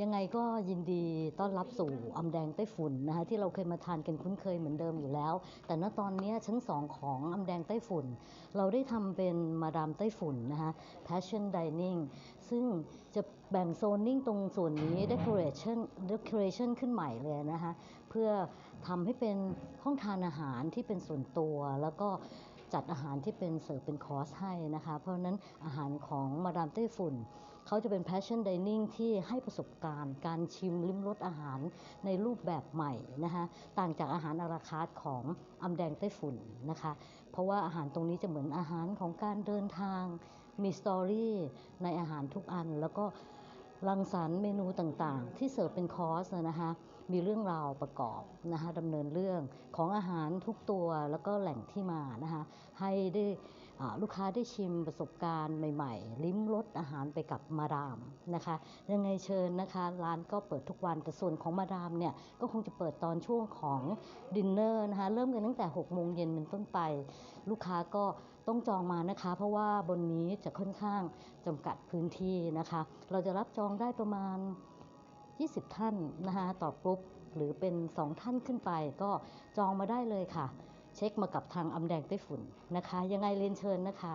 ยังไงก็ยินดีต้อนรับสู่อำแดงไต้ฝุ่นนะคะที่เราเคยมาทานกันคุ้นเคยเหมือนเดิมอยู่แล้ว แต่ณตอนนี้ชั้นสองของอำแดงไต้ฝุ่น เราได้ทำเป็นมาดามไต้ฝุ่นนะคะ passion dining ซึ่งจะแบ่งโซนนิ่งตรงส่วนนี้ decoration decoration ขึ้นใหม่เลยนะคะ เพื่อทำให้เป็นห้องทานอาหารที่เป็นส่วนตัวแล้วก็ จัดอาหารที่เป็นเสิร์ฟเป็นคอร์สให้นะคะ เพราะฉะนั้นอาหารของมาดามไต้ฝุ่นเขาจะเป็น passion dining ที่ให้ประสบการณ์ การชิมลิ้มรสอาหารในรูปแบบใหม่นะคะต่างจากอาหารอาราคาร์ทของอำแดงไต้ฝุ่นนะคะ เพราะว่าอาหารตรงนี้จะเหมือนอาหารของการเดินทางมีสตอรี่ในอาหารทุกอันแล้วก็ รังสรรค์เมนูต่างๆ ที่เสิร์ฟเป็นคอร์สนะคะมีเรื่องราวประกอบนะคะดำเนินเรื่องของอาหารทุกตัวแล้วก็แหล่งที่มานะคะให้ได้ ลูกค้าได้ชิมประสบการณ์ใหม่ๆ ลิ้มรสอาหารไปกับมาดามนะคะยังไงเชิญนะคะร้านก็เปิดทุกวันแต่ส่วนของมาดามเนี่ยก็คงจะเปิดตอนช่วงของดินเนอร์นะคะเริ่มกันตั้งแต่6โมงเย็นเป็นต้นไป ลูกค้าก็ต้องจองมานะคะ เพราะว่าบนนี้จะค่อนข้างจำกัดพื้นที่นะคะ เราจะรับจองได้ประมาณ 20 ท่านนะคะต่อกรุ๊ปหรือเป็น 2 ท่านขึ้นไปก็จองมาได้เลยค่ะ เช็คมากับทางอำแดงไต้ฝุ่นนะคะ ยังไงเรียนเชิญนะคะ